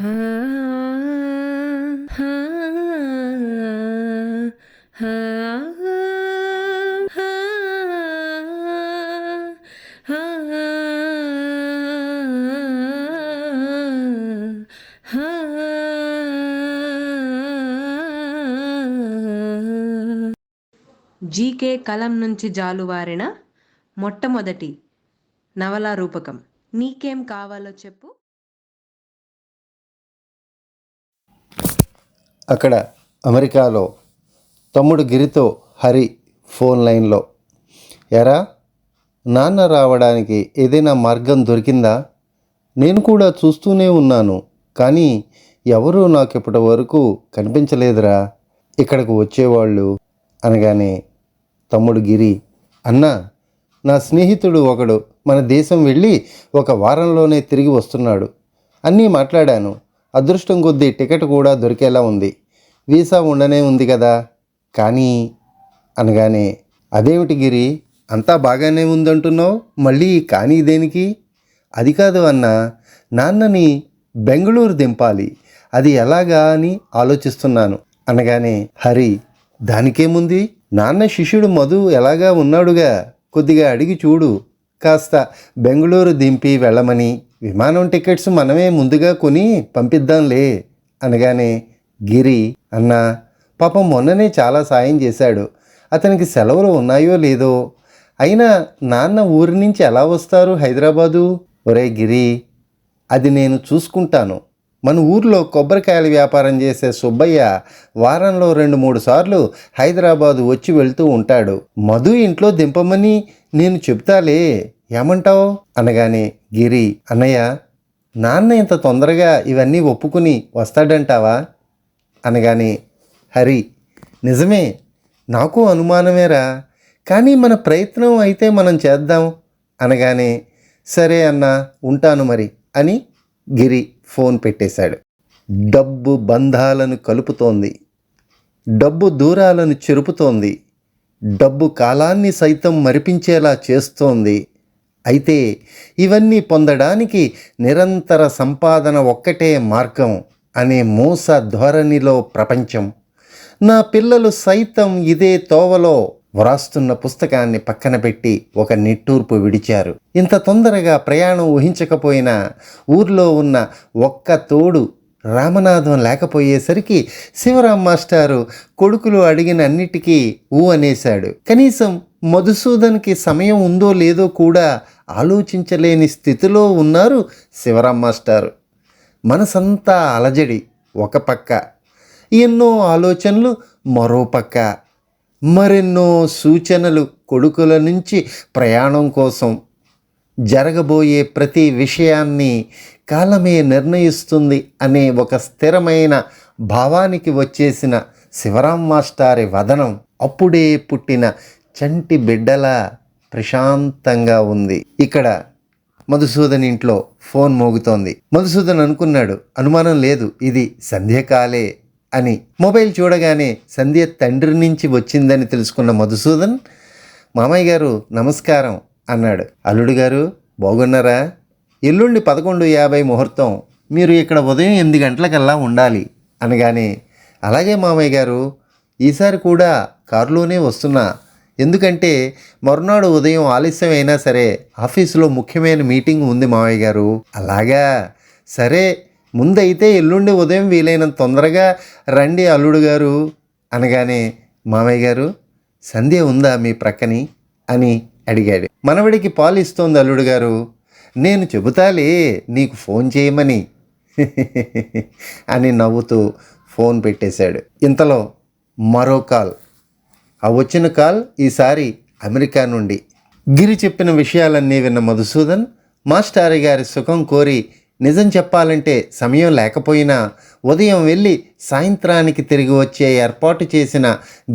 GK కలం నుంచి జాలువారిన మొట్టమొదటి నవలా రూపకం. నీకేం కావాలో చెప్పు. అక్కడ అమెరికాలో తమ్ముడు గిరితో హరి ఫోన్ లైన్లో ఎరా నాన్న రావడానికి ఏదైనా మార్గం దొరికిందా? నేను కూడా చూస్తూనే ఉన్నాను కానీ ఎవరూ నాకు ఇప్పటి వరకు కనిపించలేదురా. ఇక్కడికి వచ్చేవాళ్ళు అనగానే తమ్ముడు గిరి అన్నా నా స్నేహితుడు ఒకడు మన దేశం వెళ్ళి ఒక వారంలోనే తిరిగి వస్తున్నాడు. అన్నీ మాట్లాడాను. అదృష్టం కొద్దీ టికెట్ కూడా దొరికేలా ఉంది. వీసా ఉండనే ఉంది కదా? కానీ అనగానే అదేమిటి గిరి? అంతా బాగానే ఉందంటున్నావు? మళ్ళీ కానీ దేనికి? అది కాదు అన్న నాన్నని బెంగళూరు దింపాలి. అది ఎలాగా అని ఆలోచిస్తున్నాను. అనగానే హరి దానికేముంది? నాన్న శిష్యుడు మధు ఎలాగా ఉన్నాడుగా? కొద్దిగా అడిగి చూడు. కాస్త బెంగళూరు దింపి వెళ్ళమని విమానం టికెట్స్ మనమే ముందుగా కొని పంపిద్దాంలే అనగానే గిరి అన్న పాపం మొన్ననే చాలా సాయం చేశాడు. అతనికి సెలవులు ఉన్నాయో లేదో? అయినా నాన్న ఊరి నుంచి ఎలా వస్తారు హైదరాబాదు? ఒరే గిరి అది నేను చూసుకుంటాను. మన ఊర్లో కొబ్బరికాయల వ్యాపారం చేసే సుబ్బయ్య వారంలో రెండు మూడు సార్లు హైదరాబాదు వచ్చి వెళ్తూ ఉంటాడు. మధు ఇంట్లో దింపమని నేను చెప్తాలే ఏమంటావు? అనగానే గిరి అన్నయ్య నాన్న ఇంత తొందరగా ఇవన్నీ ఒప్పుకుని వస్తాడంటావా? అనగానే హరి నిజమే నాకు అనుమానమేరా కానీ మన ప్రయత్నం అయితే మనం చేద్దాం. అనగానే సరే అన్న ఉంటాను మరి అని గిరి ఫోన్ పెట్టేశాడు. డబ్బు బంధాలను కలుపుతోంది. డబ్బు దూరాలను చెరుపుతోంది. డబ్బు కాలాన్ని సైతం మరిపించేలా చేస్తోంది. అయితే ఇవన్నీ పొందడానికి నిరంతర సంపాదన ఒక్కటే మార్గం అనే మోస ధోరణిలో ప్రపంచం. నా పిల్లలు సైతం ఇదే తోవలో వ్రాస్తున్న పుస్తకాన్ని పక్కన పెట్టి ఒక నిట్టూర్పు విడిచారు. ఇంత తొందరగా ప్రయాణం ఊహించకపోయినా ఊర్లో ఉన్న ఒక్క తోడు రామనాథం లేకపోయేసరికి శివరాం మాస్టారు కొడుకులు అడిగిన అన్నిటికీ ఊ అనేశాడు. కనీసం మధుసూదన్కి సమయం ఉందో లేదో కూడా ఆలోచించలేని స్థితిలో ఉన్నారు శివరాం మాస్టారు. మనసంతా అలజడి ఒక పక్క. ఎన్నో ఆలోచనలు మరో పక్క. మరెన్నో సూచనలు కొడుకుల నుంచి ప్రయాణం కోసం జరగబోయే ప్రతి విషయాన్ని కాలమే నిర్ణయిస్తుంది అనే ఒక స్థిరమైన భావానికి వచ్చేసిన శివరాం మాస్టారి వదనం అప్పుడే పుట్టిన చంటి బిడ్డల ప్రశాంతంగా ఉంది. ఇక్కడ మధుసూదన్ ఇంట్లో ఫోన్ మోగుతోంది. మధుసూదన్ అనుకున్నాడు అనుమానం లేదు ఇది సంధ్యకాలే. అని. మొబైల్ చూడగానే సంధ్య తండ్రి నుంచి వచ్చిందని తెలుసుకున్న మధుసూదన్ మామయ్య గారు నమస్కారం అన్నాడు. అల్లుడు గారు బాగున్నారా? ఎల్లుండి పదకొండు యాభై ముహూర్తం. మీరు ఇక్కడ ఉదయం ఎనిమిది గంటలకల్లా ఉండాలి అనగానే అలాగే మామయ్య గారు ఈసారి కూడా కారులోనే వస్తున్నా. ఎందుకంటే మరునాడు ఉదయం ఆలస్యం అయినా సరే ఆఫీసులో ముఖ్యమైన మీటింగ్ ఉంది మామయ్య గారు. అలాగా? సరే ముందైతే ఎల్లుండి ఉదయం వీలైనంత తొందరగా రండి అల్లుడు గారు అనగానే మామయ్య గారు సంధ్య ఉందా మీ ప్రక్కని? అని అడిగాడు. మనవడికి పాలు ఇస్తోంది అల్లుడు గారు. నేను చెబుతాలే నీకు ఫోన్ చేయమని అని నవ్వుతూ ఫోన్ పెట్టేశాడు. ఇంతలో మరో కాల్. ఆ వచ్చిన కాల్ ఈసారి అమెరికా నుండి. గిరి చెప్పిన విషయాలన్నీ విన్న మధుసూదన్ మాస్టారి గారి సుఖం కోరి నిజం చెప్పాలంటే సమయం లేకపోయినా ఉదయం వెళ్ళి సాయంత్రానికి తిరిగి వచ్చే ఏర్పాటు చేసిన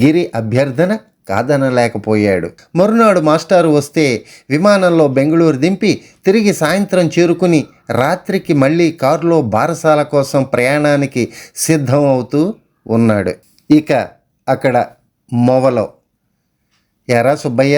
గిరి అభ్యర్థన కాదనలేకపోయాడు. మరునాడు మాస్టారు వస్తే విమానంలో బెంగళూరు దింపి తిరిగి సాయంత్రం చేరుకుని రాత్రికి మళ్ళీ కారులో బారసాల కోసం ప్రయాణానికి సిద్ధం అవుతూ ఉన్నాడు. ఇక అక్కడ మొవలో ఎరా సుబ్బయ్య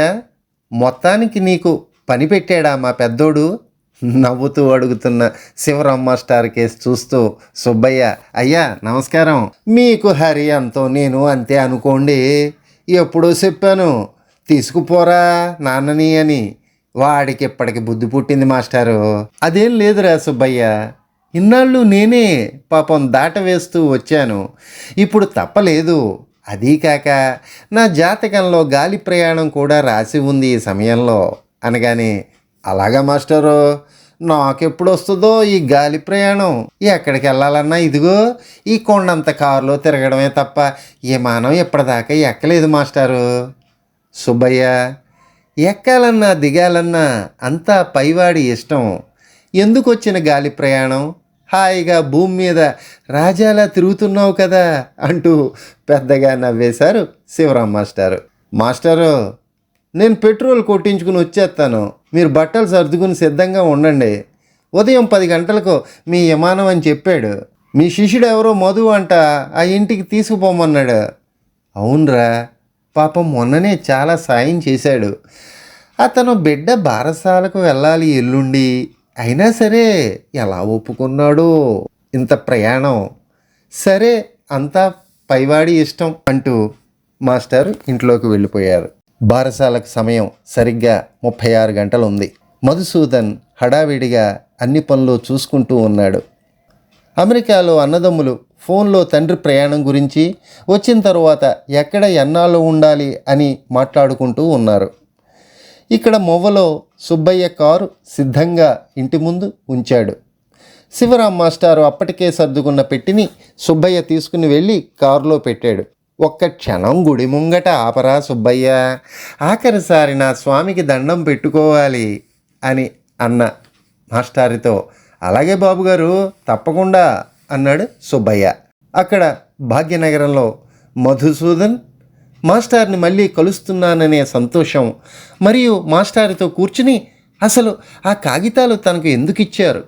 మొత్తానికి నీకు పని పెట్టాడా మా పెద్దోడు? నవ్వుతూ అడుగుతున్న శివరాం మాస్టర్ కేసు చూస్తూ సుబ్బయ్య అయ్యా నమస్కారం. మీకు హరి అంతో నేను అంతే అనుకోండి. ఎప్పుడో చెప్పాను. తీసుకుపోరా నాన్నని అని. వాడికి ఇప్పటికి బుద్ధి పుట్టింది మాస్టారు. అదేం లేదురా సుబ్బయ్య. ఇన్నాళ్ళు నేనే పాపం దాట వేస్తూ వచ్చాను. ఇప్పుడు తప్పలేదు. అదీ కాక నా జాతకంలో గాలి ప్రయాణం కూడా రాసి ఉంది ఈ సమయంలో. అనగానే అలాగా మాస్టరు? నాకెప్పుడు వస్తుందో ఈ గాలి ప్రయాణం. ఎక్కడికి వెళ్ళాలన్నా ఇదిగో ఈ కొండంత కారులో తిరగడమే తప్ప విమానం ఇప్పటిదాకా ఎక్కలేదు మాస్టారు. సుబ్బయ్య ఎక్కాలన్నా దిగాలన్నా అంతా పైవాడి ఇష్టం. ఎందుకు వచ్చిన గాలి ప్రయాణం? హాయిగా భూమి మీద రాజాలా తిరుగుతున్నావు కదా అంటూ పెద్దగా నవ్వేశారు శివరాం మాస్టారు. మాస్టారు నేను పెట్రోల్ కొట్టించుకుని వచ్చేస్తాను. మీరు బట్టలు సర్దుకుని సిద్ధంగా ఉండండి. ఉదయం పది గంటలకు మీ విమానం అని చెప్పాడు. మీ శిష్యుడు ఎవరో మధు అంట ఆ ఇంటికి తీసుకుపోమన్నాడు. అవునరా పాపం మొన్ననే చాలా సాయం చేశాడు. అతను బిడ్డ బారసాలకు వెళ్ళాలి ఎల్లుండి. అయినా సరే ఎలా ఒప్పుకున్నాడో? ఇంత ప్రయాణం. సరే అంతా పైవాడి ఇష్టం అంటూ మాస్టర్ ఇంట్లోకి వెళ్ళిపోయారు. బారసాలకు సమయం సరిగ్గా ముప్పై ఆరు గంటలు ఉంది మధుసూదన్ హడావిడిగా అన్ని పనులు చూసుకుంటూ ఉన్నాడు. అమెరికాలో అన్నదమ్ములు ఫోన్లో తండ్రి ప్రయాణం గురించి వచ్చిన తర్వాత ఎక్కడ ఎన్నాళ్ళు ఉండాలి అని మాట్లాడుకుంటూ ఉన్నారు. ఇక్కడ మొవ్వలో సుబ్బయ్య కారు సిద్ధంగా ఇంటి ముందు ఉంచాడు. శివరాం మాస్టారు అప్పటికే సర్దుకున్న పెట్టిని సుబ్బయ్య తీసుకుని వెళ్ళి కారులో పెట్టాడు. ఒక్క క్షణం గుడి ముంగట ఆపరా సుబ్బయ్య. ఆఖరిసారి నా స్వామికి దండం పెట్టుకోవాలి అని అన్న మాస్టారితో అలాగే బాబుగారు తప్పకుండా అన్నాడు సుబ్బయ్య. అక్కడ భాగ్యనగరంలో మధుసూదన్ మాస్టార్ని మళ్ళీ కలుస్తున్నాననే సంతోషం మరియు మాస్టారితో కూర్చుని అసలు ఆ కాగితాలు తనకు ఎందుకు ఇచ్చారు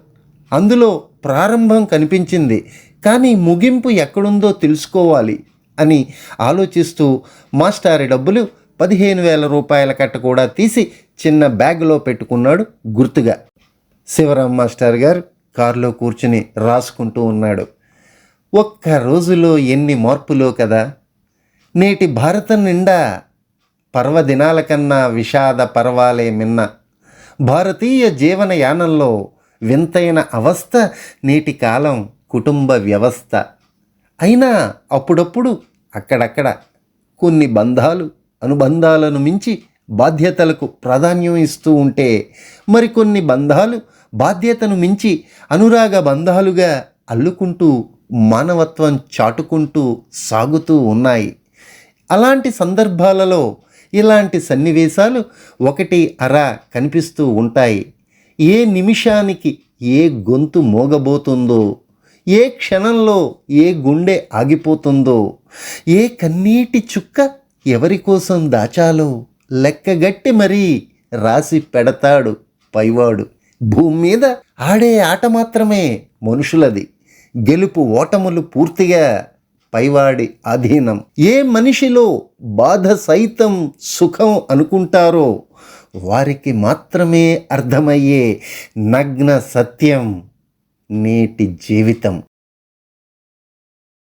అందులో ప్రారంభం కనిపించింది కానీ ముగింపు ఎక్కడుందో తెలుసుకోవాలి. అని ఆలోచిస్తూ మాస్టారి డబ్బులు పదిహేను వేల రూపాయల కట్ట కూడా తీసి చిన్న బ్యాగ్లో పెట్టుకున్నాడు గుర్తుగా. శివరాం మాస్టర్ గారు కారులో కూర్చుని రాసుకుంటూ ఉన్నాడు. ఒక్క రోజులో ఎన్ని మార్పులో కదా. నేటి భారతం నిండా పర్వదినాల కన్నా విషాద పర్వాలే మిన్న. భారతీయ జీవన యానంలో వింతైన అవస్థ నేటి కాలం కుటుంబ వ్యవస్థ. అయినా అప్పుడప్పుడు అక్కడక్కడ కొన్ని బంధాలు అనుబంధాలను మించి బాధ్యతలకు ప్రాధాన్యం ఇస్తూ ఉంటే మరికొన్ని బంధాలు బాధ్యతను మించి అనురాగ బంధాలుగా అల్లుకుంటూ మానవత్వం చాటుకుంటూ సాగుతూ ఉన్నాయి. అలాంటి సందర్భాలలో ఇలాంటి సన్నివేశాలు ఒకటి అర కనిపిస్తూ ఉంటాయి. ఏ నిమిషానికి ఏ గొంతు మోగబోతుందో ఏ క్షణంలో ఏ గుండె ఆగిపోతుందో ఏ కన్నీటి చుక్క ఎవరి కోసం దాచాలో లెక్కగట్టి మరీ రాసి పెడతాడు పైవాడు. భూమి మీద ఆడే ఆట మాత్రమే మనుషులది. గెలుపు ఓటములు పూర్తిగా పైవాడి అధీనం ఏ మనిషిలో బాధ సైతం సుఖం అనుకుంటారో వారికి మాత్రమే అర్థమయ్యే నగ్న సత్యం నేటి జీవితం.